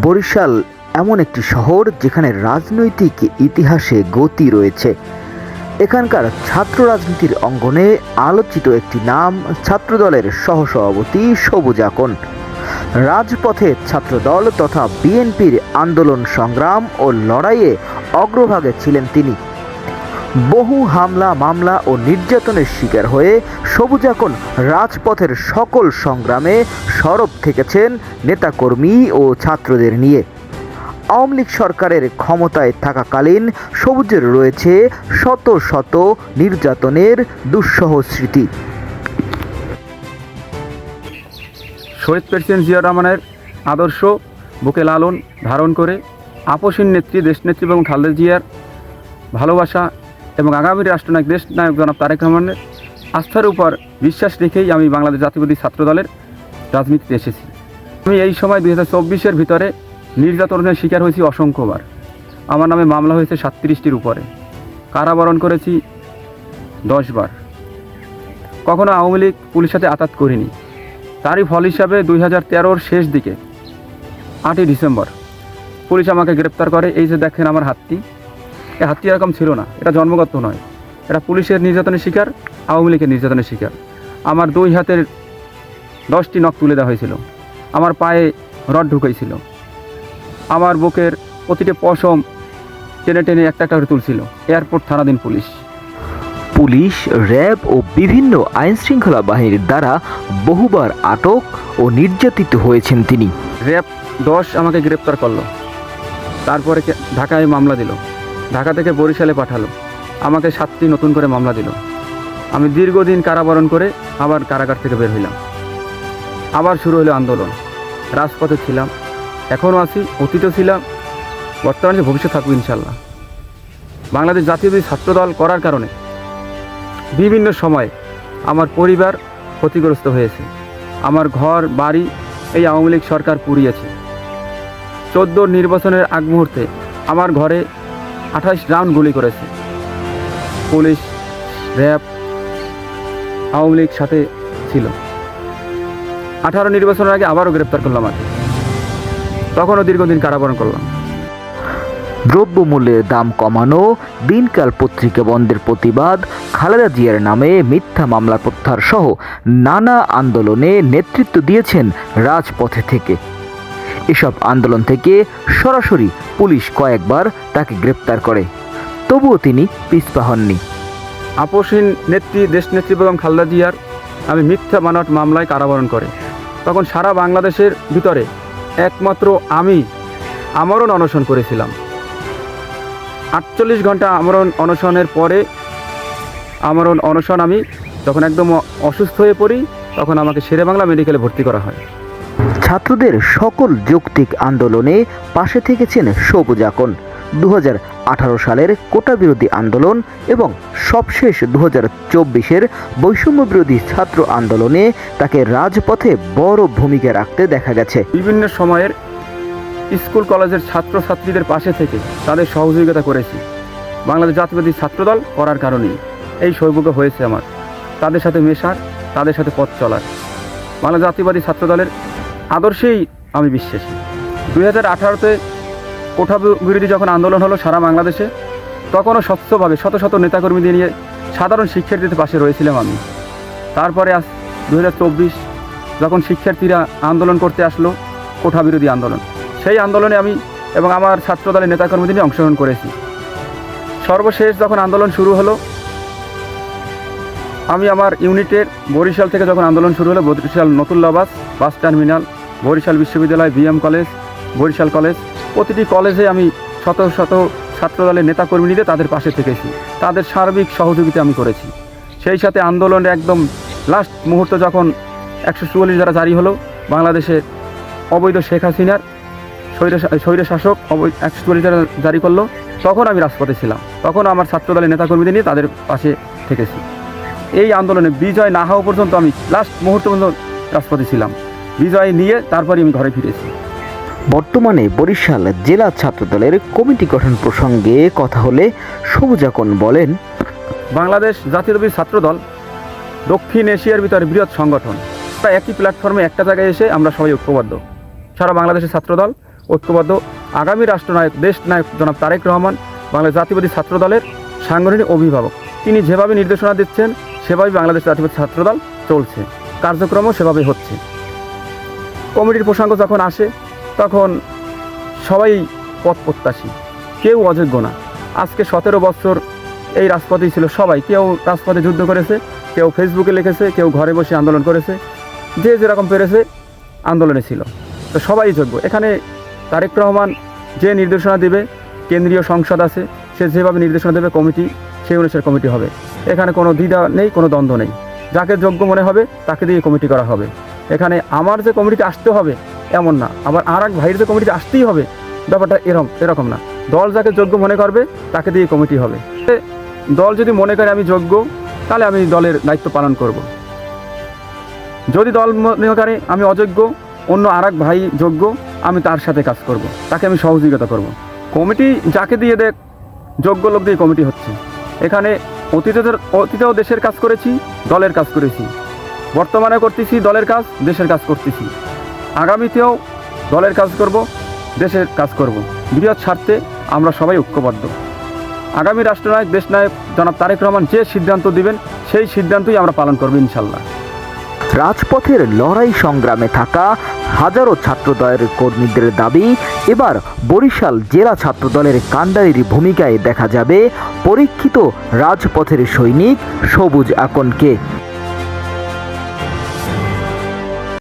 বরিশাল এমন একটি শহর যেখানে রাজনৈতিক ইতিহাসে গতি রয়েছে। এখানকার ছাত্র রাজনীতির অঙ্গনে আলোচিত একটি নাম ছাত্রদলের সহসভাপতি সবুজ আকন। রাজপথে ছাত্রদল তথা বিএনপির আন্দোলন সংগ্রাম ও লড়াইয়ে অগ্রভাগে ছিলেন তিনি। বহু হামলা, মামলা ও নির্যাতনের শিকার হয়ে সবুজ এখন রাজপথের সকল সংগ্রামে সরব থেকেছেন নেতাকর্মী ও ছাত্রদের নিয়ে। আওয়ামী লীগ সরকারের ক্ষমতায় থাকাকালীন সবুজের রয়েছে শত শত নির্যাতনের দুঃসহ স্মৃতি। শহীদ প্রেসিডেন্ট জিয়া রহমানের আদর্শ বুকে লালন ধারণ করে আপসীন নেত্রী, দেশনেত্রী এবং খালেদা জিয়ার ভালোবাসা এবং আগামী রাষ্ট্রনায়ক দেশ নায়ক জনাব তারেক রহমানের আস্থার উপর বিশ্বাস রেখেই আমি বাংলাদেশ জাতীয়বাদী ছাত্রদলের রাজনীতিতে এসেছি। আমি এই সময় দুই হাজার ভিতরে নির্যাতনের শিকার হয়েছি অসংখ্যবার। আমার নামে মামলা হয়েছে সাতত্রিশটির উপরে। কারাবরণ করেছি দশবার। কখনো আওয়ামী লীগ পুলিশের সাথে আতাত করিনি। তারই ফল হিসাবে দুই হাজার তেরোর শেষ দিকে, আটই ডিসেম্বর, পুলিশ আমাকে গ্রেপ্তার করে। এই যে দেখেন আমার হাতটি এই হাতটি এরকম ছিল না। এটা জন্মগত নয়। এটা পুলিশের নির্যাতনের শিকার আওয়ামী লীগের নির্যাতনের শিকার। আমার দুই হাতের দশটি নখ তুলে দেওয়া হয়েছিল। আমার পায়ে রড ঢুকাইছিল। আমার বুকের প্রতিটি পশম টেনে টেনে একটা একটা করে তুলছিল। এয়ারপোর্ট থানাদিন পুলিশ। পুলিশ র্যাব ও বিভিন্ন আইন শৃঙ্খলা বাহিনীর দ্বারা বহুবার আটক ও নির্যাতিত হয়েছেন তিনি। র্যাব দশ আমাকে গ্রেপ্তার করল। তারপরে ঢাকায় মামলা দিল। ঢাকা থেকে বরিশালে পাঠালো। আমাকে সাতটি নতুন করে মামলা দিল। আমি দীর্ঘদিন কারাবরণ করে আবার কারাগার থেকে বের হইলাম। আবার শুরু হলো আন্দোলন। রাজপথে ছিলাম। এখনও আছি, অতীতও ছিলাম। বর্তমানে ভবিষ্যৎ থাকব ইনশাল্লাহ বাংলাদেশ জাতীয়বাদী ছাত্রদল করার কারণে বিভিন্ন সময় আমার পরিবার ক্ষতিগ্রস্ত হয়েছে। আমার ঘর, বাড়ি এই আওয়ামী লীগ সরকার পুড়িয়েছে। চোদ্দ নির্বাচনের আগ মুহূর্তে আমার ঘরে আঠাশ রাউন্ড গুলি করেছে। পুলিশ, র্যাব, আওয়ামী লীগ সাথে ছিল। আঠারো নির্বাচনের আগে আবারও গ্রেপ্তার করলাম আমাকে তখনও দীর্ঘদিন কারাবরণ করলাম। দ্রব্যমূল্যের দাম কমানো, দিনকাল পত্রিকা বন্ধের প্রতিবাদ, খালেদা জিয়ার নামে মিথ্যা মামলা প্রত্যাহার সহ নানা আন্দোলনে নেতৃত্ব দিয়েছেন রাজপথে থেকে এসব আন্দোলন থেকে সরাসরি পুলিশ কয়েকবার তাকে গ্রেপ্তার করে। তবুও তিনি পিছপা হননি। আপসীন নেত্রী, দেশনেত্রী বেগম খালেদা জিয়ার আমি মিথ্যা মানট মামলায় কারাবরণ করে। তখন সারা বাংলাদেশের ভিতরে একমাত্র আমি আমরণ অনশন করেছিলাম। আটচল্লিশ ঘণ্টা আমরণ অনশনের পরে আমরণ অনশন আমি যখন একদম অসুস্থ হয়ে পড়ি, তখন আমাকে শেরে বাংলা মেডিকেলে ভর্তি করা হয়। ছাত্রদের সকল যৌক্তিক আন্দোলনে পাশে থেকেছেন সবুজ আকন। দু সালের কোটা বিরোধী আন্দোলন এবং সবশেষ দু হাজার চব্বিশের বৈষম্য বিরোধী ছাত্র আন্দোলনে তাকে রাজপথে বড় ভূমিকা রাখতে দেখা গেছে। বিভিন্ন সময়ের স্কুল কলেজের ছাত্রছাত্রীদের পাশে থেকে তাদের সহযোগিতা করেছি। বাংলাদেশ জাতীয়বাদী ছাত্রদল করার কারণেই এই সৌভাগ্য হয়েছে আমার। তাদের সাথে মেশার, তাদের সাথে পথ চলার। বাংলাদেশ জাতীয়বাদী ছাত্রদলের আদর্শেই আমি বিশ্বাসী। দুই হাজার আঠারোতে কোঠা বিরোধী যখন আন্দোলন হলো সারা বাংলাদেশে, তখনও স্বচ্ছভাবে শত শত নেতাকর্মীদের নিয়ে সাধারণ শিক্ষার্থীদের পাশে রয়েছিলাম আমি। তারপরে আজ দু হাজার চব্বিশ যখন শিক্ষার্থীরা আন্দোলন করতে আসলো, কোঠা বিরোধী আন্দোলন, সেই আন্দোলনে আমি এবং আমার ছাত্রদলের নেতাকর্মীদের নিয়ে অংশগ্রহণ করেছি। সর্বশেষ যখন আন্দোলন শুরু হলো, আমি আমার ইউনিটের বরিশাল থেকে যখন আন্দোলন শুরু হলো, বরিশাল নতুল্লা বাস বাস টার্মিনাল বরিশাল বিশ্ববিদ্যালয় বিএম কলেজ, বরিশাল কলেজ। প্রতিটি কলেজে আমি শত শত ছাত্রদলের নেতাকর্মী নিয়ে তাদের পাশে থেকেছি। তাদের সার্বিক সহযোগিতা আমি করেছি। সেই সাথে আন্দোলনে একদম লাস্ট মুহূর্তে যখন একশো চুয়াল্লিশ দ্বারা জারি হলো বাংলাদেশে অবৈধ শেখ হাসিনার স্বৈর শাসক অবৈধ একশো চুয়াল্লিশ দ্বারা জারি করল, তখন আমি রাজপথে ছিলাম। তখন আমার ছাত্রদলের নেতাকর্মীদের নিয়ে তাদের পাশে থেকেছি। এই আন্দোলনে বিজয় না হওয়া পর্যন্ত আমি লাস্ট মুহূর্ত পর্যন্ত রাজপথে ছিলাম। বিজয় নিয়ে তারপরে আমি ঘরে ফিরেছি। বর্তমানে বরিশাল জেলা ছাত্রদলের কমিটি গঠন প্রসঙ্গে কথা হলে সবুজ আকন বলেন বাংলাদেশ জাতীয়তাবাদী ছাত্রদল দক্ষিণ এশিয়ার ভিতরে বৃহৎ সংগঠন। প্রায় একই প্ল্যাটফর্মে একটা জায়গায় এসে আমরা সবাই ঐক্যবদ্ধ। সারা বাংলাদেশের ছাত্রদল ঐক্যবদ্ধ। আগামী রাষ্ট্রনায়ক দেশ নায়ক জনাব তারেক রহমান বাংলাদেশ জাতীয়বাদী ছাত্রদলের সাংগঠনিক অভিভাবক। তিনি যেভাবে নির্দেশনা দিচ্ছেন সেভাবে বাংলাদেশ জাতীয়বাদী ছাত্রদল চলছে। কার্যক্রমও সেভাবে হচ্ছে। কমিটির প্রসঙ্গ যখন আসে, তখন সবাই পথ প্রত্যাশী। কেউ অযোগ্য না। আজকে সতেরো বছর এই রাজপথেই ছিল সবাই। কেউ রাজপথে যুদ্ধ করেছে, কেউ ফেসবুকে লিখেছে, কেউ ঘরে বসে আন্দোলন করেছে। যে যেরকম পেরেছে, আন্দোলনে ছিল। তো সবাই যোগ্য। এখানে তারেক রহমান যে নির্দেশনা দেবে, কেন্দ্রীয় সংসদ আছে, সে যেভাবে নির্দেশনা দেবে কমিটি, সেই অনুসারে কমিটি হবে। এখানে কোনো দ্বিধা নেই, কোনো দ্বন্দ্ব নেই। যাকে যোগ্য মনে হবে, তাকে দিয়ে কমিটি করা হবে। এখানে আমার যে কমিটিতে আসতে হবে এমন না, আবার আর এক ভাইয়ের যে কমিটিতে আসতেই হবে, ব্যাপারটা এরকম এরকম না। দল যাকে যোগ্য মনে করবে, তাকে দিয়ে কমিটি হবে। দল যদি মনে করে আমি যোগ্য, তাহলে আমি দলের দায়িত্ব পালন করব। যদি দল মনে করে আমি অযোগ্য, অন্য আর ভাই যোগ্য, আমি তার সাথে কাজ করব। তাকে আমি সহযোগিতা করব। কমিটি যাকে দিয়ে দেখ, যোগ্য লোক দিয়ে কমিটি হচ্ছে। এখানে অতীতের অতীতেও দেশের কাজ করেছি, দলের কাজ করেছি। বর্তমানে করতেছি দলের কাজ, দেশের কাজ করতেছি। আগামীতেও দলের কাজ করব, দেশের কাজ করব। বৃহৎ স্বার্থে আমরা সবাই ঐক্যবদ্ধ। আগামী রাষ্ট্রনায়ক, দেশনায়ক জনাব তারেক রহমান যে সিদ্ধান্ত দিবেন, সেই সিদ্ধান্তই আমরা পালন করব ইনশাল্লাহ রাজপথের লড়াই সংগ্রামে থাকা হাজারো ছাত্রদলের কর্মীদের দাবি, এবার বরিশাল জেলা ছাত্রদলের কাণ্ডারির ভূমিকায় দেখা যাবে পরীক্ষিত রাজপথের সৈনিক সবুজ আকনকে।